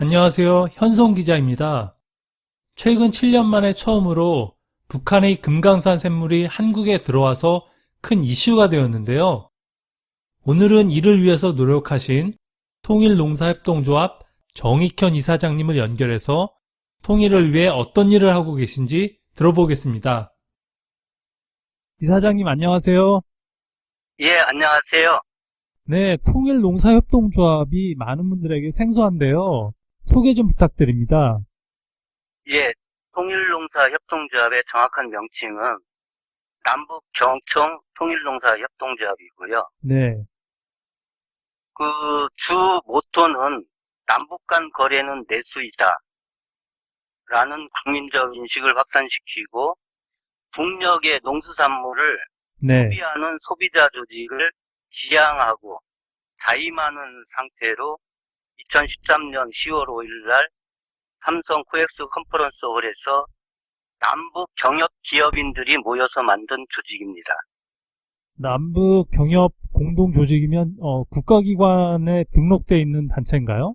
안녕하세요. 현송 기자입니다. 최근 7년 만에 처음으로 북한의 금강산 샘물이 한국에 들어와서 큰 이슈가 되었는데요. 오늘은 이를 위해서 노력하신 통일농사협동조합 정익현 이사장님을 연결해서 통일을 위해 어떤 일을 하고 계신지 들어보겠습니다. 이사장님 안녕하세요. 예, 안녕하세요. 네, 통일농사협동조합이 많은 분들에게 생소한데요. 소개 좀 부탁드립니다. 예, 통일농사협동조합의 정확한 명칭은 남북 경총 통일농사협동조합이고요. 네, 그 주 모토는 남북 간 거래는 내수이다. 라는 국민적 인식을 확산시키고 북녘의 농수산물을 네, 소비하는 소비자 조직을 지향하고 자임하는 상태로 2013년 10월 5일 날 삼성 코엑스 컨퍼런스 홀에서 남북 경협 기업인들이 모여서 만든 조직입니다. 남북 경협 공동 조직이면 어, 국가기관에 등록돼 있는 단체인가요?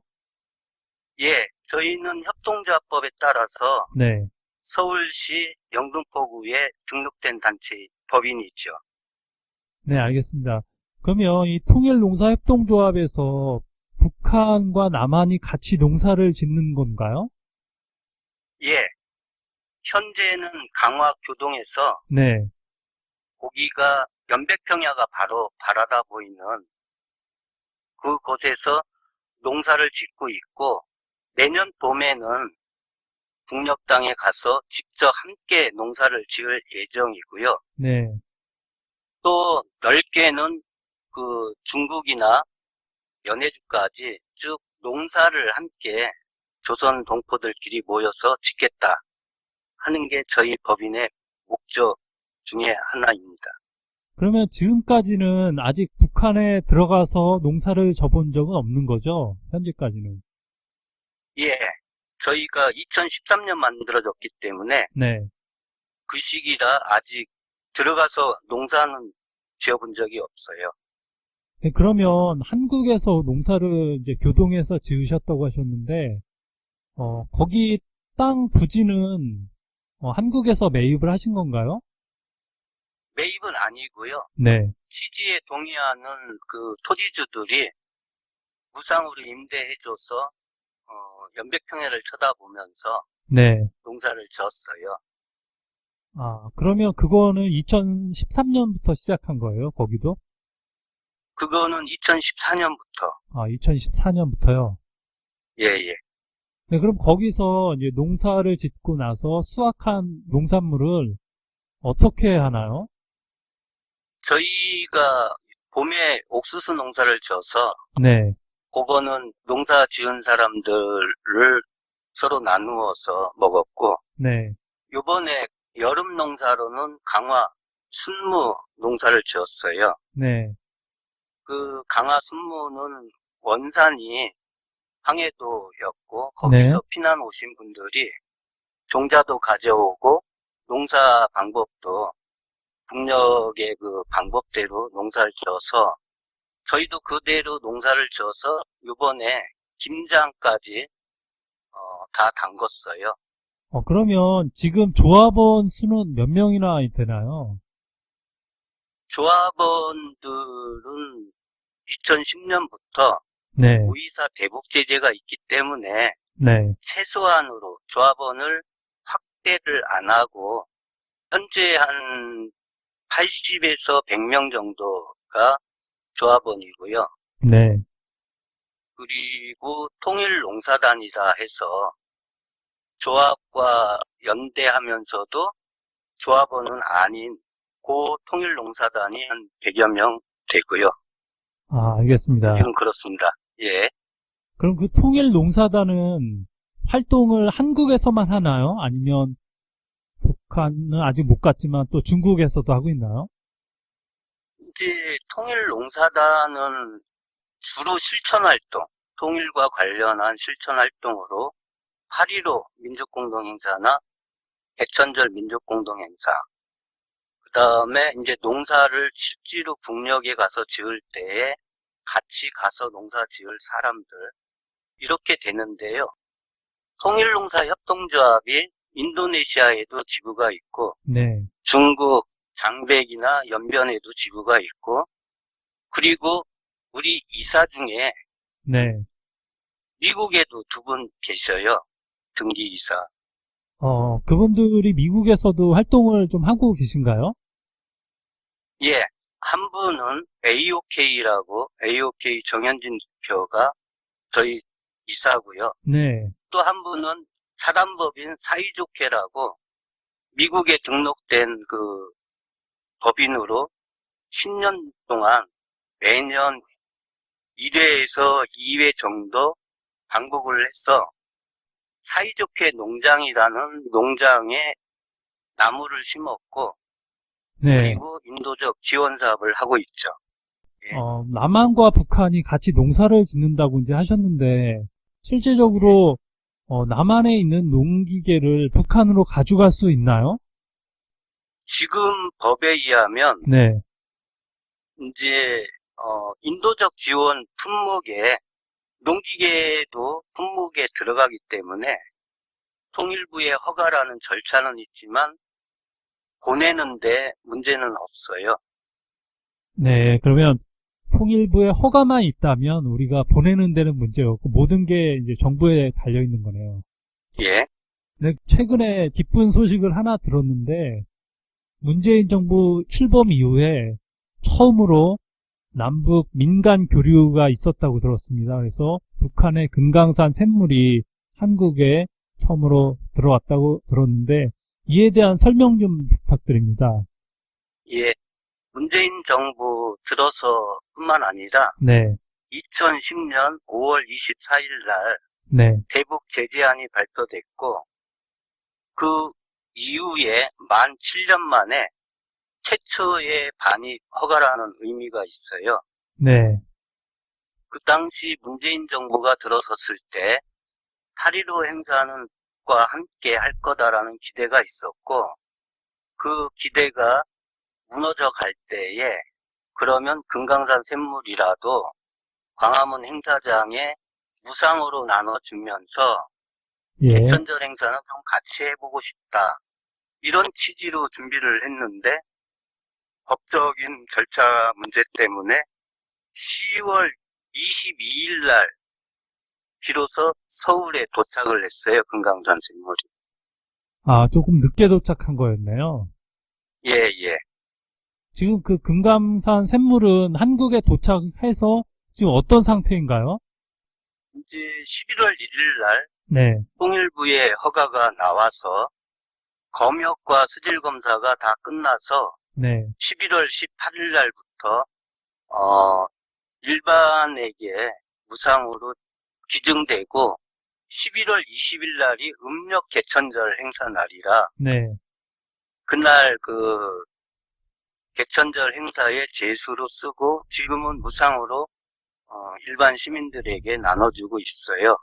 예, 저희는 협동조합법에 따라서 네, 서울시 영등포구에 등록된 단체 법인이죠. 네, 알겠습니다. 그러면 이 통일농사협동조합에서 북한과 남한이 같이 농사를 짓는 건가요? 예, 현재는 강화 교동에서 네, 고기가 연백평야가 바로 바라다 보이는 그곳에서 농사를 짓고 있고 내년 봄에는 북녘 땅에 가서 직접 함께 농사를 지을 예정이고요. 네, 또 넓게는 그 중국이나 연해주까지 쭉 농사를 함께 조선 동포들끼리 모여서 짓겠다 하는 게 저희 법인의 목적 중에 하나입니다. 그러면 지금까지는 아직 북한에 들어가서 농사를 접은 적은 없는 거죠? 현재까지는. 예, 저희가 2013년 만들어졌기 때문에 네, 그 시기라 아직 들어가서 농사는 지어본 적이 없어요. 네, 그러면 한국에서 농사를 이제 교동에서 지으셨다고 하셨는데, 어, 거기 땅 부지는 어, 한국에서 매입을 하신 건가요? 매입은 아니고요. 네, 취지에 동의하는 그 토지주들이 무상으로 임대해줘서 어, 연백평야를 쳐다보면서 네. 농사를 지었어요. 아, 그러면 그거는 2013년부터 시작한 거예요, 거기도? 그거는 2014년부터 아, 2014년부터요. 예, 예. 네, 그럼 거기서 이제 농사를 짓고 나서 수확한 농산물을 어떻게 하나요? 저희가 봄에 옥수수 농사를 지어서 네, 그거는 농사 지은 사람들을 서로 나누어서 먹었고 네, 요번에 여름 농사로는 강화 순무 농사를 지었어요. 네, 그 강화 순무는 원산이 항해도였고 거기서 피난 오신 분들이 종자도 가져오고 농사 방법도 북녘의 그 방법대로 농사를 지어서 저희도 그대로 농사를 지어서 요번에 김장까지 어, 다 담궜어요. 어, 그러면 지금 조합원 수는 몇 명이나 되나요? 조합원들은 2010년부터 네, 무이사 대북 제재가 있기 때문에 네, 최소한으로 조합원을 확대를 안 하고 현재 한 80에서 100명 정도가 조합원이고요. 네, 그리고 통일농사단이라 해서 조합과 연대하면서도 조합원은 아닌 고 통일농사단이 한 100여 명 되고요. 아, 알겠습니다. 지금 그렇습니다. 예. 그럼 그 통일농사단은 활동을 한국에서만 하나요? 아니면 북한은 아직 못 갔지만 또 중국에서도 하고 있나요? 이제 통일농사단은 주로 실천활동, 통일과 관련한 실천활동으로 8.15 민족공동행사나 백천절 민족공동행사, 그 다음에 이제 농사를 실제로 북녘에 가서 지을 때에 같이 가서 농사 지을 사람들, 이렇게 되는데요. 통일농사협동조합이 인도네시아에도 지부가 있고 네, 중국 장백이나 연변에도 지부가 있고 그리고 우리 이사 중에 네. 미국에도 두 분 계셔요. 등기 이사. 어, 그분들이 미국에서도 활동을 좀 하고 계신가요? 예, 한 분은 AOK라고 AOK 정현진 대표가 저희 이사고요. 네, 또 한 분은 사단법인 사이좋게라고 미국에 등록된 그 법인으로 10년 동안 매년 1회에서 2회 정도 방북을 해서 사이좋게 농장이라는 농장에 나무를 심었고 네. 그리고 인도적 지원 사업을 하고 있죠. 어, 남한과 북한이 같이 농사를 짓는다고 이제 하셨는데, 실제적으로, 어, 남한에 있는 농기계를 북한으로 가져갈 수 있나요? 지금 법에 의하면 네, 이제 어, 인도적 지원 품목에 농기계도 품목에 들어가기 때문에 통일부의 허가라는 절차는 있지만 보내는데 문제는 없어요. 네, 그러면 통일부의 허가만 있다면 우리가 보내는 데는 문제가 없고 모든 게 이제 정부에 달려 있는 거네요. 예, 네, 최근에 기쁜 소식을 하나 들었는데 문재인 정부 출범 이후에 처음으로 남북 민간 교류가 있었다고 들었습니다. 그래서 북한의 금강산 샘물이 한국에 처음으로 들어왔다고 들었는데 이에 대한 설명 좀 부탁드립니다. 예. 문재인 정부 들어서뿐만 아니라 네, 2010년 5월 24일 날 네, 대북 제재안이 발표됐고 그 이후에 만 7년 만에 최초의 반입 허가라는 의미가 있어요. 네, 그 당시 문재인 정부가 들어섰을 때 8.15 행사는 과 함께 할 거다라는 기대가 있었고 그 기대가 무너져 갈 때에 그러면 금강산 샘물이라도 광화문 행사장에 무상으로 나눠주면서 예, 개천절 행사는 좀 같이 해보고 싶다. 이런 취지로 준비를 했는데 법적인 절차 문제 때문에 10월 22일 날 비로소 서울에 도착을 했어요. 금강산 샘물이. 아, 조금 늦게 도착한 거였네요. 예, 예. 지금 그 금감산 샘물은 한국에 도착해서 지금 어떤 상태인가요? 이제 11월 1일 날 네, 통일부의 허가가 나와서 검역과 수질 검사가 다 끝나서 네, 11월 18일 날부터 어, 일반에게 무상으로 기증되고 11월 20일 날이 음력 개천절 행사 날이라 네. 그날 그 개천절 행사에 제수로 쓰고 지금은 무상으로 어, 일반 시민들에게 나눠주고 있어요.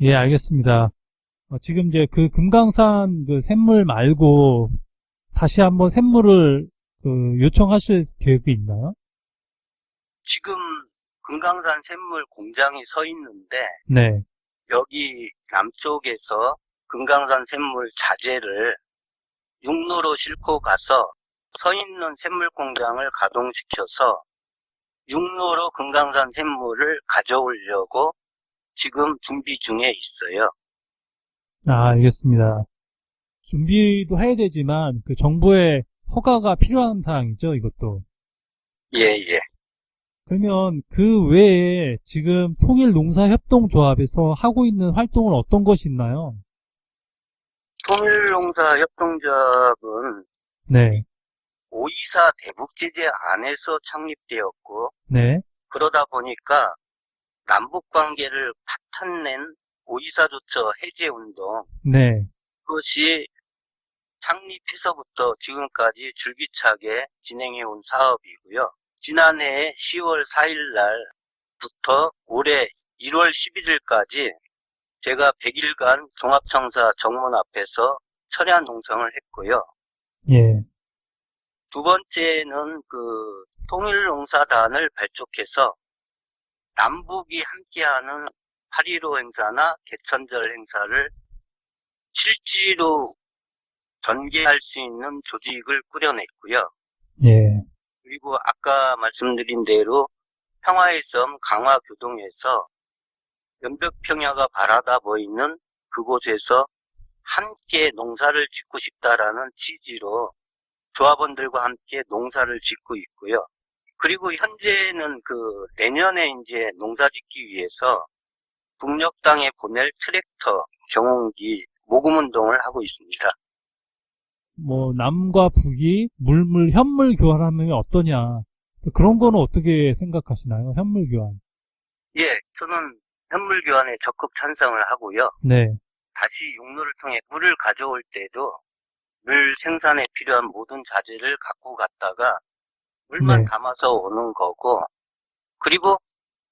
예, 알겠습니다. 어, 지금 이제 그 금강산 그 샘물 말고 다시 한번 샘물을 그 요청하실 계획이 있나요? 지금 금강산 샘물 공장이 서 있는데 네, 여기 남쪽에서 금강산 샘물 자재를 육로로 싣고 가서 서 있는 샘물 공장을 가동시켜서 육로로 금강산 샘물을 가져오려고 지금 준비 중에 있어요. 아, 알겠습니다. 준비도 해야 되지만 그 정부의 허가가 필요한 사항이죠, 이것도. 예, 예. 그러면 그 외에 지금 통일농사협동조합에서 하고 있는 활동은 어떤 것이 있나요? 통일농사 협동조합은 네, 524 대북제재 안에서 창립되었고 네, 그러다 보니까 남북 관계를 파탄낸 524 조처 해제 운동 네, 그것이 창립해서부터 지금까지 줄기차게 진행해온 사업이고요. 지난해 10월 4일 날부터 올해 1월 11일까지 제가 100일간 종합청사 정문 앞에서 철야 농성을 했고요. 예, 두 번째는 그 통일농사단을 발족해서 남북이 함께하는 8.15 행사나 개천절 행사를 실제로 전개할 수 있는 조직을 꾸려냈고요. 예, 그리고 아까 말씀드린 대로 평화의 섬 강화 교동에서 연벽평야가 바라다 보이는 그곳에서 함께 농사를 짓고 싶다라는 취지로 조합원들과 함께 농사를 짓고 있고요. 그리고 현재는 그 내년에 이제 농사 짓기 위해서 북녘 땅에 보낼 트랙터, 경운기, 모금 운동을 하고 있습니다. 뭐 남과 북이 물물 현물 교환하면 어떠냐 그런 거는 어떻게 생각하시나요? 현물 교환. 예, 저는 현물 교환에 적극 찬성을 하고요. 네, 다시 육로를 통해 물을 가져올 때도 물 생산에 필요한 모든 자재를 갖고 갔다가 물만 네. 담아서 오는 거고, 그리고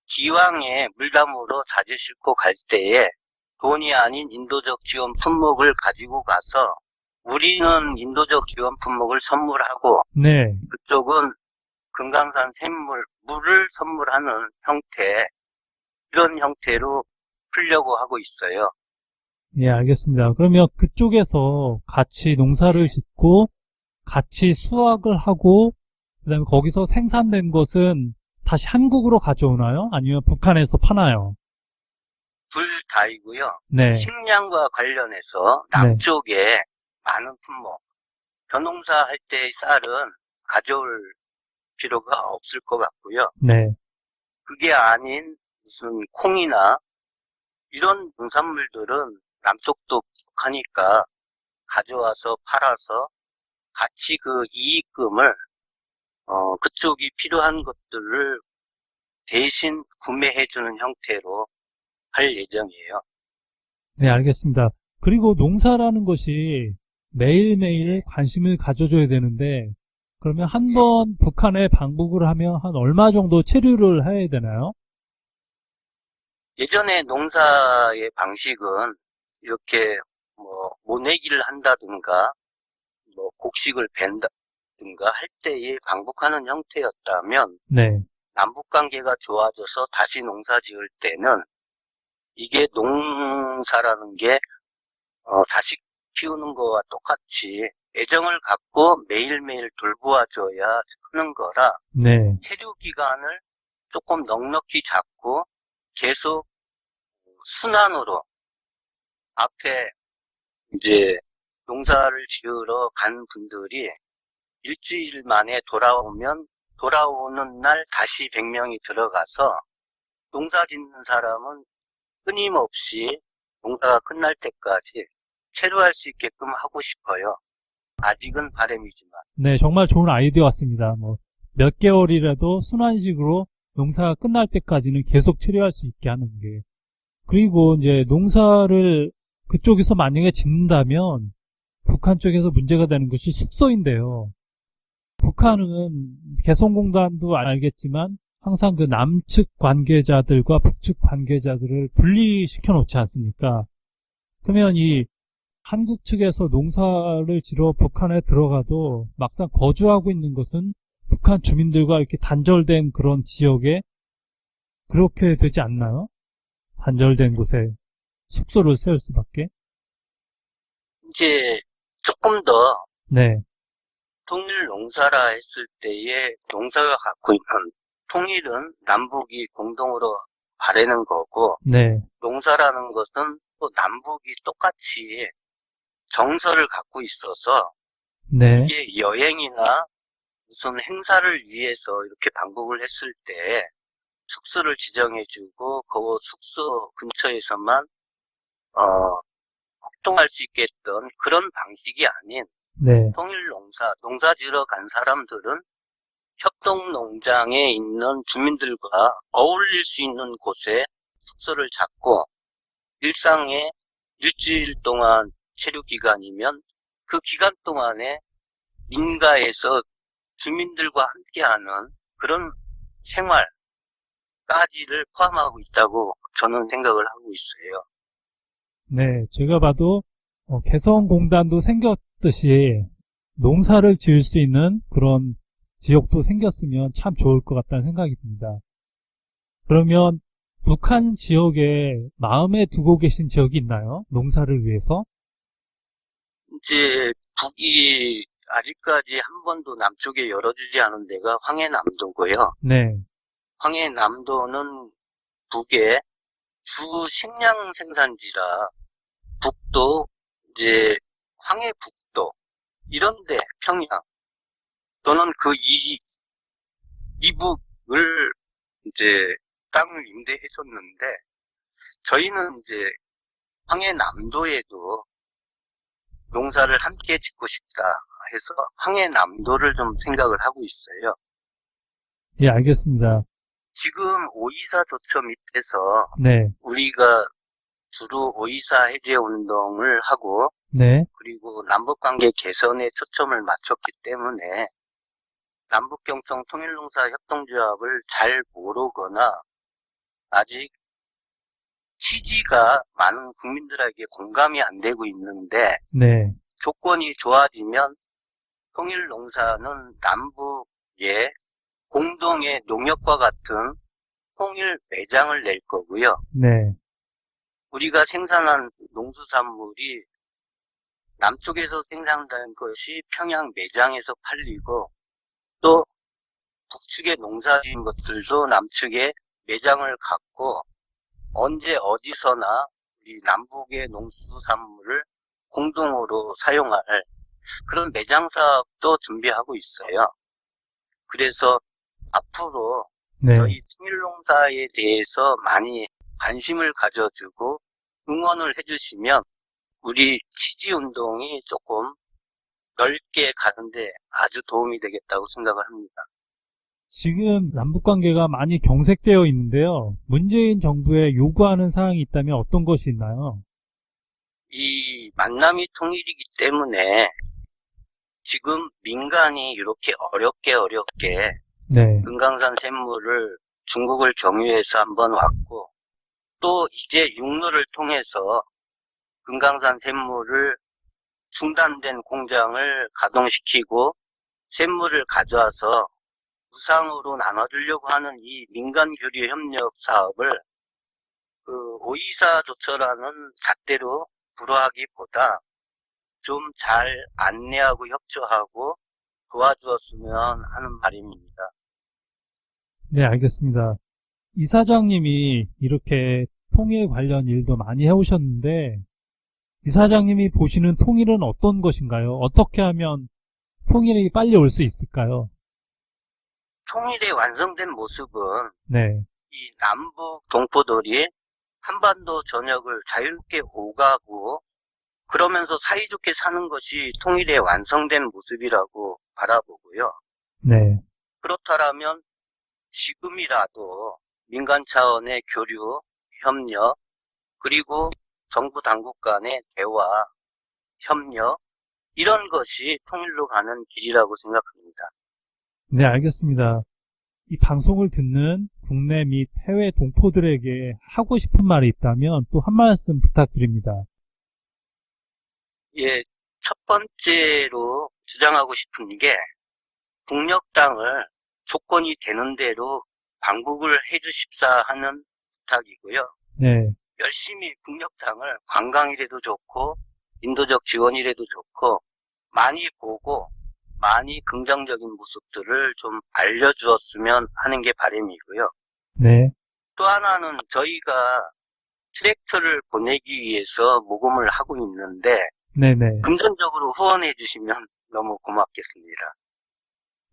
기왕에 물담으로 자재 싣고 갈 때에 돈이 아닌 인도적 지원 품목을 가지고 가서 우리는 인도적 지원 품목을 선물하고 네, 그쪽은 금강산 샘물, 물을 선물하는 형태, 이런 형태로 풀려고 하고 있어요. 예, 알겠습니다. 그러면 그쪽에서 같이 농사를 짓고 같이 수확을 하고 그다음에 거기서 생산된 것은 다시 한국으로 가져오나요? 아니면 북한에서 파나요? 둘 다이고요. 네, 식량과 관련해서 남쪽에 많은 품목, 벼농사 할 때의 쌀은 가져올 필요가 없을 것 같고요. 네, 그게 아닌 무슨 콩이나 이런 농산물들은 남쪽도 북하니까 가져와서 팔아서 같이 그 이익금을 어, 그쪽이 필요한 것들을 대신 구매해주는 형태로 할 예정이에요. 네, 알겠습니다. 그리고 농사라는 것이 매일매일 관심을 가져줘야 되는데 그러면 한 번 북한에 방북을 하면 한 얼마 정도 체류를 해야 되나요? 예전에 농사의 방식은 이렇게 뭐 모내기를 한다든가 뭐 곡식을 벤다든가 할 때에 방북하는 형태였다면 네, 남북 관계가 좋아져서 다시 농사 지을 때는 이게 농사라는 게 어, 자식 키우는 거와 똑같이 애정을 갖고 매일매일 돌보아줘야 하는 거라 네, 체류 기간을 조금 넉넉히 잡고 계속 순환으로 앞에 이제 농사를 지으러 간 분들이 일주일 만에 돌아오면 돌아오는 날 다시 100명이 들어가서 농사 짓는 사람은 끊임없이 농사가 끝날 때까지 체류할 수 있게끔 하고 싶어요. 아직은 바람이지만. 네, 정말 좋은 아이디어 같습니다. 뭐 몇 개월이라도 순환식으로 농사가 끝날 때까지는 계속 체류할 수 있게 하는 게. 그리고 이제 농사를 그쪽에서 만약에 짓는다면 북한 쪽에서 문제가 되는 것이 숙소인데요. 북한은 개성공단도 알겠지만 항상 그 남측 관계자들과 북측 관계자들을 분리시켜 놓지 않습니까? 그러면 이 한국 측에서 농사를 지러 북한에 들어가도 막상 거주하고 있는 것은 북한 주민들과 이렇게 단절된 그런 지역에 그렇게 되지 않나요? 단절된 곳에 숙소를 세울 수밖에? 이제 조금 더 네, 통일 농사라 했을 때에 농사가 갖고 있는 통일은 남북이 공동으로 바라는 거고 네, 농사라는 것은 또 남북이 똑같이 정서를 갖고 있어서 네, 이게 여행이나 무슨 행사를 위해서 이렇게 방북을 했을 때 숙소를 지정해주고 그 숙소 근처에서만 어, 활동할 수 있게 했던 그런 방식이 아닌 네, 통일 농사, 농사 지으러 간 사람들은 협동 농장에 있는 주민들과 어울릴 수 있는 곳에 숙소를 잡고 일상에 일주일 동안 체류 기간이면 그 기간 동안에 민가에서 주민들과 함께하는 그런 생활까지를 포함하고 있다고 저는 생각을 하고 있어요. 네. 제가 봐도 어, 개성공단도 생겼듯이 농사를 지을 수 있는 그런 지역도 생겼으면 참 좋을 것 같다는 생각이 듭니다. 그러면 북한 지역에 마음에 두고 계신 지역이 있나요? 농사를 위해서? 이제 북이 아직까지 한 번도 남쪽에 열어주지 않은 데가 황해남도고요. 네, 황해남도는 북의 주 식량 생산지라 북도 이제 황해북도 이런데 평양 또는 그 이 이북을 이제 땅을 임대해 줬는데 저희는 이제 황해남도에도 농사를 함께 짓고 싶다 해서 황해남도를 좀 생각을 하고 있어요. 예, 알겠습니다. 지금 오이사 조처 밑에서 네, 우리가 주로 오이사 해제 운동을 하고 네, 그리고 남북 관계 개선에 초점을 맞췄기 때문에 남북 경청 통일농사 협동조합을 잘 모르거나 아직 취지가 많은 국민들에게 공감이 안 되고 있는데 네, 조건이 좋아지면 통일농사는 남북의 공동의 농협과 같은 통일 매장을 낼 거고요. 네, 우리가 생산한 농수산물이 남쪽에서 생산된 것이 평양 매장에서 팔리고 또 북측에 농사 지은 것들도 남측에 매장을 갖고 언제 어디서나 우리 남북의 농수산물을 공동으로 사용할 그런 매장 사업도 준비하고 있어요. 그래서 앞으로 네, 저희 통일농사에 대해서 많이 관심을 가져주고 응원을 해주시면 우리 취지운동이 조금 넓게 가는데 아주 도움이 되겠다고 생각을 합니다. 지금 남북 관계가 많이 경색되어 있는데요. 문재인 정부에 요구하는 사항이 있다면 어떤 것이 있나요? 이 만남이 통일이기 때문에 지금 민간이 이렇게 어렵게 어렵게 네, 금강산 샘물을 중국을 경유해서 한번 왔고 또 이제 육로를 통해서 금강산 샘물을 중단된 공장을 가동시키고 샘물을 가져와서 무상으로 나눠주려고 하는 이 민간 교류 협력 사업을 그 오이사 조처라는 잣대로 불허하기보다 좀 잘 안내하고 협조하고 도와주었으면 하는 바람입니다. 네, 알겠습니다. 이사장님이 이렇게 통일 관련 일도 많이 해오셨는데, 이사장님이 보시는 통일은 어떤 것인가요? 어떻게 하면 통일이 빨리 올 수 있을까요? 통일의 완성된 모습은 네, 이 남북 동포들이 한반도 전역을 자유롭게 오가고 그러면서 사이좋게 사는 것이 통일의 완성된 모습이라고 바라보고요. 네, 그렇다면 지금이라도 민간 차원의 교류, 협력, 그리고 정부 당국 간의 대화, 협력, 이런 것이 통일로 가는 길이라고 생각합니다. 네, 알겠습니다. 이 방송을 듣는 국내 및 해외 동포들에게 하고 싶은 말이 있다면 또 한 말씀 부탁드립니다. 예, 첫 번째로 주장하고 싶은 게 북녘 땅을 조건이 되는 대로 방북을 해주십사 하는 부탁이고요. 네, 열심히 북녘 땅을 관광이라도 좋고 인도적 지원이라도 좋고 많이 보고 많이 긍정적인 모습들을 좀 알려주었으면 하는 게 바람이고요. 네, 또 하나는 저희가 트랙터를 보내기 위해서 모금을 하고 있는데 네네. 금전적으로 후원해 주시면 너무 고맙겠습니다.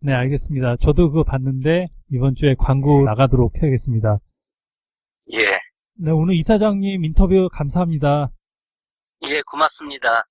네, 알겠습니다. 저도 그거 봤는데 이번 주에 광고 나가도록 하겠습니다. 예, 네, 오늘 이사장님 인터뷰 감사합니다. 예, 고맙습니다.